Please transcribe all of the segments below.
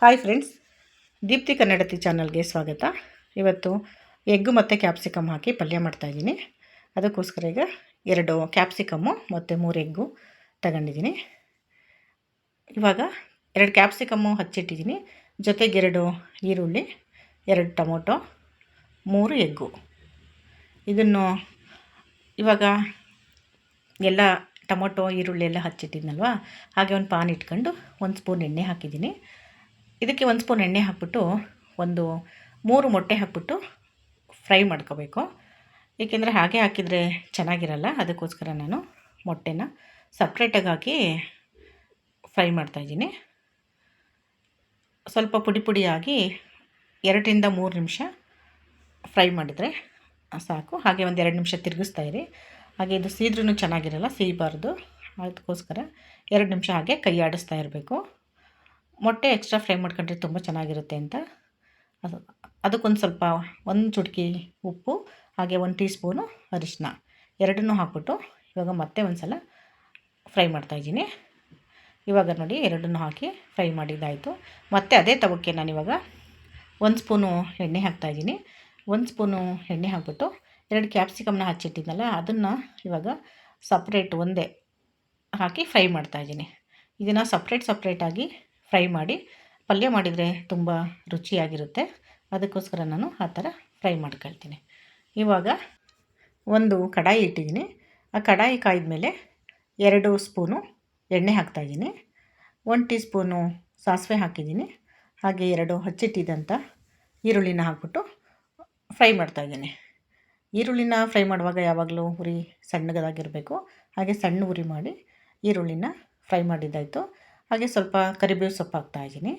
Hi friends, Deepti ಕನ್ನಡತಿ ಚಾನಲ್ಗೆ ಸ್ವಾಗತ. ಇವತ್ತು ಎಗ್ಗು ಮತ್ತು ಕ್ಯಾಪ್ಸಿಕಮ್ ಹಾಕಿ ಪಲ್ಯ ಮಾಡ್ತಾಯಿದ್ದೀನಿ ಅದಕ್ಕೋಸ್ಕರ ಈಗ ಎರಡು ಕ್ಯಾಪ್ಸಿಕಮ್ಮು ಮತ್ತು ಮೂರು ಎಗ್ಗು ತಗೊಂಡಿದ್ದೀನಿ. ಇವಾಗ ಎರಡು ಕ್ಯಾಪ್ಸಿಕಮ್ಮು ಹಚ್ಚಿಟ್ಟಿದ್ದೀನಿ. ಜೊತೆಗೆ ಎರಡು ಈರುಳ್ಳಿ, ಎರಡು ಟೊಮೊಟೊ, ಮೂರು ಎಗ್ಗು. ಇದನ್ನು ಇವಾಗ ಎಲ್ಲ ಟೊಮೊಟೊ, ಈರುಳ್ಳಿ ಎಲ್ಲ ಹಚ್ಚಿಟ್ಟಿದ್ನಲ್ವ? ಹಾಗೆ ಒಂದು ಪಾನ್ ಇಟ್ಕೊಂಡು ಒಂದು ಸ್ಪೂನ್ ಎಣ್ಣೆ ಹಾಕಿದ್ದೀನಿ. ಇದಕ್ಕೆ ಒಂದು ಸ್ಪೂನ್ ಎಣ್ಣೆ ಹಾಕ್ಬಿಟ್ಟು ಒಂದು ಮೂರು ಮೊಟ್ಟೆ ಹಾಕ್ಬಿಟ್ಟು ಫ್ರೈ ಮಾಡ್ಕೋಬೇಕು. ಏಕೆಂದರೆ ಹಾಗೆ ಹಾಕಿದರೆ ಚೆನ್ನಾಗಿರಲ್ಲ, ಅದಕ್ಕೋಸ್ಕರ ನಾನು ಮೊಟ್ಟೆನ ಸಪ್ರೇಟಾಗಿ ಹಾಕಿ ಫ್ರೈ ಮಾಡ್ತಾಯಿದ್ದೀನಿ ಸ್ವಲ್ಪ ಪುಡಿ ಪುಡಿಯಾಗಿ ಎರಡರಿಂದ ಮೂರು ನಿಮಿಷ ಫ್ರೈ ಮಾಡಿದರೆ ಸಾಕು. ಹಾಗೆ ಒಂದು ಎರಡು ನಿಮಿಷ ತಿರುಗಿಸ್ತಾ ಇರಿ. ಹಾಗೆ ಇದು ಸೀದ್ರೂ ಚೆನ್ನಾಗಿರಲ್ಲ, ಸೀಬಾರ್ದು. ಅದಕ್ಕೋಸ್ಕರ ಎರಡು ನಿಮಿಷ ಹಾಗೆ ಕೈ ಆಡಿಸ್ತಾ ಇರಬೇಕು. ಮೊಟ್ಟೆ ಎಕ್ಸ್ಟ್ರಾ ಫ್ರೈ ಮಾಡ್ಕೊಂಡ್ರೆ ತುಂಬ ಚೆನ್ನಾಗಿರುತ್ತೆ ಅಂತ. ಅದು, ಅದಕ್ಕೊಂದು ಸ್ವಲ್ಪ ಒಂದು ಚುಟುಕಿ ಉಪ್ಪು, ಹಾಗೆ ಒಂದು ಟೀ ಸ್ಪೂನು ಅರಿಶಿನ ಎರಡನ್ನೂ ಹಾಕ್ಬಿಟ್ಟು ಇವಾಗ ಮತ್ತೆ ಒಂದು ಸಲ ಫ್ರೈ ಮಾಡ್ತಾಯಿದ್ದೀನಿ ಇವಾಗ ನೋಡಿ ಎರಡನ್ನೂ ಹಾಕಿ ಫ್ರೈ ಮಾಡಿದ್ದಾಯಿತು. ಮತ್ತೆ ಅದೇ ತವಕ್ಕೆ ಇವಾಗ ಒಂದು ಸ್ಪೂನು ಎಣ್ಣೆ ಹಾಕ್ತಾಯಿದ್ದೀನಿ ಒಂದು ಸ್ಪೂನು ಎಣ್ಣೆ ಹಾಕ್ಬಿಟ್ಟು ಎರಡು ಕ್ಯಾಪ್ಸಿಕಮ್ನ ಹಚ್ಚಿಟ್ಟಿದ್ನಲ್ಲ, ಅದನ್ನು ಇವಾಗ ಸಪ್ರೇಟ್ ಒಂದೇ ಹಾಕಿ ಫ್ರೈ ಮಾಡ್ತಾಯಿದ್ದೀನಿ ಇದನ್ನು ಸಪ್ರೇಟ್ ಸಪ್ರೇಟಾಗಿ ಫ್ರೈ ಮಾಡಿ ಪಲ್ಯ ಮಾಡಿದರೆ ತುಂಬ ರುಚಿಯಾಗಿರುತ್ತೆ. ಅದಕ್ಕೋಸ್ಕರ ನಾನು ಆ ಥರ ಫ್ರೈ ಮಾಡ್ಕೊಳ್ತೀನಿ. ಇವಾಗ ಒಂದು ಕಡಾಯಿ ಇಟ್ಟಿದ್ದೀನಿ. ಆ ಕಡಾಯಿ ಕಾಯ್ದ ಮೇಲೆ ಎರಡು ಸ್ಪೂನು ಎಣ್ಣೆ ಹಾಕ್ತಾಯಿದ್ದೀನಿ ಒನ್ ಟೀ ಸ್ಪೂನು ಸಾಸಿವೆ ಹಾಕಿದ್ದೀನಿ. ಹಾಗೆ ಎರಡು ಹಚ್ಚಿಟ್ಟಿದ್ದಂಥ ಈರುಳ್ಳಿನ ಹಾಕ್ಬಿಟ್ಟು ಫ್ರೈ ಮಾಡ್ತಾಯಿದ್ದೀನಿ ಈರುಳ್ಳಿನ ಫ್ರೈ ಮಾಡುವಾಗ ಯಾವಾಗಲೂ ಉರಿ ಸಣ್ಣದಾಗಿರಬೇಕು. ಹಾಗೆ ಸಣ್ಣ ಉರಿ ಮಾಡಿ ಈರುಳ್ಳಿನ ಫ್ರೈ ಮಾಡಿದ್ದಾಯಿತು. ಹಾಗೆ ಸ್ವಲ್ಪ ಕರಿಬೇವು ಸೊಪ್ಪು ಹಾಕ್ತಾಯಿದ್ದೀನಿ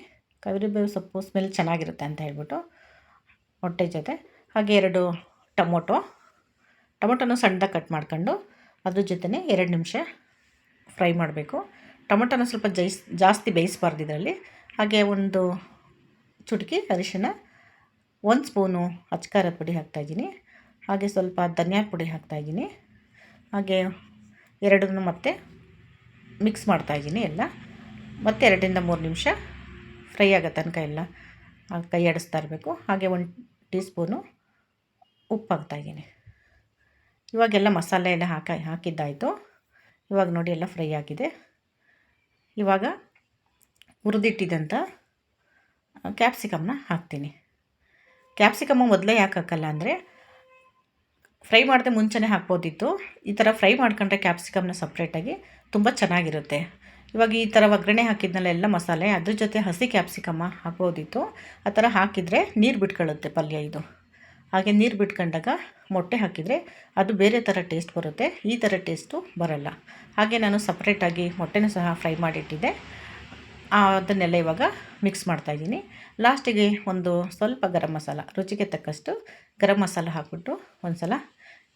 ಕರಿಬೇವು ಸೊಪ್ಪು ಸ್ಮೆಲ್ ಚೆನ್ನಾಗಿರುತ್ತೆ ಅಂತ ಹೇಳ್ಬಿಟ್ಟು ಹೊಟ್ಟೆ ಜೊತೆ. ಹಾಗೆ ಎರಡು ಟೊಮೊಟೊ. ಟೊಮೊಟೊನ ಸಣ್ಣದಾಗಿ ಕಟ್ ಮಾಡ್ಕೊಂಡು ಅದ್ರ ಜೊತೆನೇ ಎರಡು ನಿಮಿಷ ಫ್ರೈ ಮಾಡಬೇಕು. ಟೊಮೊಟೊನ ಸ್ವಲ್ಪ ಜೈಸ್, ಜಾಸ್ತಿ ಬೇಯಿಸಬಾರ್ದು ಇದರಲ್ಲಿ. ಹಾಗೆ ಒಂದು ಚುಟುಕಿ ಅರಿಶಿನ ಒಂದು ಸ್ಪೂನು ಅಚ್ಕಾರದ ಪುಡಿ ಹಾಕ್ತಾಯಿದ್ದೀನಿ ಹಾಗೆ ಸ್ವಲ್ಪ ಧನಿಯಾ ಪುಡಿ ಹಾಕ್ತಾಯಿದ್ದೀನಿ ಹಾಗೆ ಎರಡನ್ನೂ ಮತ್ತೆ ಮಿಕ್ಸ್ ಮಾಡ್ತಾಯಿದ್ದೀನಿ ಎಲ್ಲ. ಮತ್ತೆ ಎರಡರಿಂದ ಮೂರು ನಿಮಿಷ ಫ್ರೈ ಆಗೋ ತನಕ ಎಲ್ಲ ಕೈ ಆಡಿಸ್ತಾ ಇರಬೇಕು. ಹಾಗೆ ಒಂದು ಟೀ ಸ್ಪೂನು ಉಪ್ಪು ಹಾಕ್ತಾಯಿದ್ದೀನಿ ಇವಾಗೆಲ್ಲ ಮಸಾಲೆ ಎಲ್ಲ ಹಾಕಿ ಹಾಕಿದ್ದಾಯಿತು. ಇವಾಗ ನೋಡಿ ಎಲ್ಲ ಫ್ರೈ ಆಗಿದೆ. ಇವಾಗ ಹುರಿದಿಟ್ಟಿದ್ದಂಥ ಕ್ಯಾಪ್ಸಿಕಮ್ನ ಹಾಕ್ತೀನಿ. ಕ್ಯಾಪ್ಸಿಕಮ್ಮು ಮೊದಲೇ ಯಾಕೆ ಹಾಕಲ್ಲ ಅಂದರೆ ಫ್ರೈ ಮಾಡಿದೆ ಮುಂಚೆನೇ ಹಾಕ್ಬೋದಿತ್ತು. ಈ ಥರ ಫ್ರೈ ಮಾಡ್ಕೊಂಡ್ರೆ ಕ್ಯಾಪ್ಸಿಕಮ್ನ ಸಪ್ರೇಟಾಗಿ ತುಂಬ ಚೆನ್ನಾಗಿರುತ್ತೆ. ಇವಾಗ ಈ ಥರ ಒಗ್ಗರಣೆ ಹಾಕಿದ್ನಲ್ಲ ಎಲ್ಲ ಮಸಾಲೆ, ಅದ್ರ ಜೊತೆ ಹಸಿ ಕ್ಯಾಪ್ಸಿಕಮ್ಮ ಹಾಕ್ಬೋದಿತ್ತು. ಆ ಥರ ಹಾಕಿದರೆ ನೀರು ಬಿಟ್ಕೊಳ್ಳುತ್ತೆ ಪಲ್ಯ ಇದು. ಹಾಗೆ ನೀರು ಬಿಟ್ಕೊಂಡಾಗ ಮೊಟ್ಟೆ ಹಾಕಿದರೆ ಅದು ಬೇರೆ ಥರ ಟೇಸ್ಟ್ ಬರುತ್ತೆ. ಈ ಥರ ಟೇಸ್ಟು ಬರಲ್ಲ. ಹಾಗೆ ನಾನು ಸಪ್ರೇಟಾಗಿ ಮೊಟ್ಟೆನೂ ಸಹ ಫ್ರೈ ಮಾಡಿಟ್ಟಿದ್ದೆ. ಅದನ್ನೆಲ್ಲ ಇವಾಗ ಮಿಕ್ಸ್ ಮಾಡ್ತಾಯಿದ್ದೀನಿ ಲಾಸ್ಟಿಗೆ ಒಂದು ಸ್ವಲ್ಪ ಗರಂ ಮಸಾಲ, ರುಚಿಗೆ ತಕ್ಕಷ್ಟು ಗರಂ ಮಸಾಲ ಹಾಕ್ಬಿಟ್ಟು ಒಂದು ಸಲ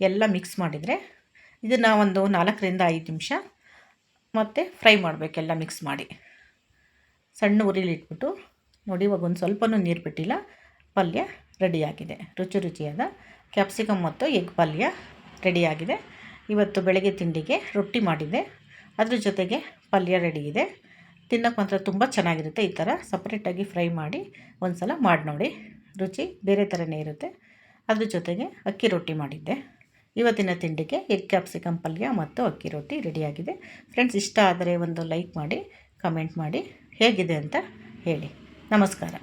ಎಲ್ಲ ಮಿಕ್ಸ್ ಮಾಡಿದರೆ ಇದನ್ನು ಒಂದು ನಾಲ್ಕರಿಂದ ಐದು ನಿಮಿಷ ಮತ್ತು ಫ್ರೈ ಮಾಡಬೇಕೆಲ್ಲ ಮಿಕ್ಸ್ ಮಾಡಿ. ಸಣ್ಣ ಉರಿಲಿ ಇಟ್ಬಿಟ್ಟು ನೋಡಿ ಇವಾಗ ಒಂದು ಸ್ವಲ್ಪನೂ ನೀರು ಬಿಟ್ಟಿಲ್ಲ, ಪಲ್ಯ ರೆಡಿಯಾಗಿದೆ ರುಚಿ ರುಚಿಯಾದ ಕ್ಯಾಪ್ಸಿಕಮ್ ಮತ್ತು ಎಗ್ ಪಲ್ಯ ರೆಡಿಯಾಗಿದೆ ಇವತ್ತು ಬೆಳಗ್ಗೆ ತಿಂಡಿಗೆ ರೊಟ್ಟಿ ಮಾಡಿದೆ. ಅದ್ರ ಜೊತೆಗೆ ಪಲ್ಯ ರೆಡಿ ಇದೆ. ತಿನ್ನೋಕೆ ಮಾತ್ರ ತುಂಬ ಚೆನ್ನಾಗಿರುತ್ತೆ ಈ ಥರ ಸಪ್ರೇಟಾಗಿ ಫ್ರೈ ಮಾಡಿ ಒಂದು ಸಲ ಮಾಡಿ ನೋಡಿ ರುಚಿ ಬೇರೆ ಥರನೇ ಇರುತ್ತೆ. ಅದ್ರ ಜೊತೆಗೆ ಅಕ್ಕಿ ರೊಟ್ಟಿ ಮಾಡಿದ್ದೆ. ಇವತ್ತಿನ ತಿಂಡಿಗೆ ಎಗ್ ಕ್ಯಾಪ್ಸಿಕಮ್ ಪಲ್ಯ ಮತ್ತು ಅಕ್ಕಿ ರೊಟ್ಟಿ ರೆಡಿಯಾಗಿದೆ. ಫ್ರೆಂಡ್ಸ್ ಇಷ್ಟ ಆದರೆ ಒಂದು ಲೈಕ್ ಮಾಡಿ ಕಮೆಂಟ್ ಮಾಡಿ, ಹೇಗಿದೆ ಅಂತ ಹೇಳಿ. ನಮಸ್ಕಾರ.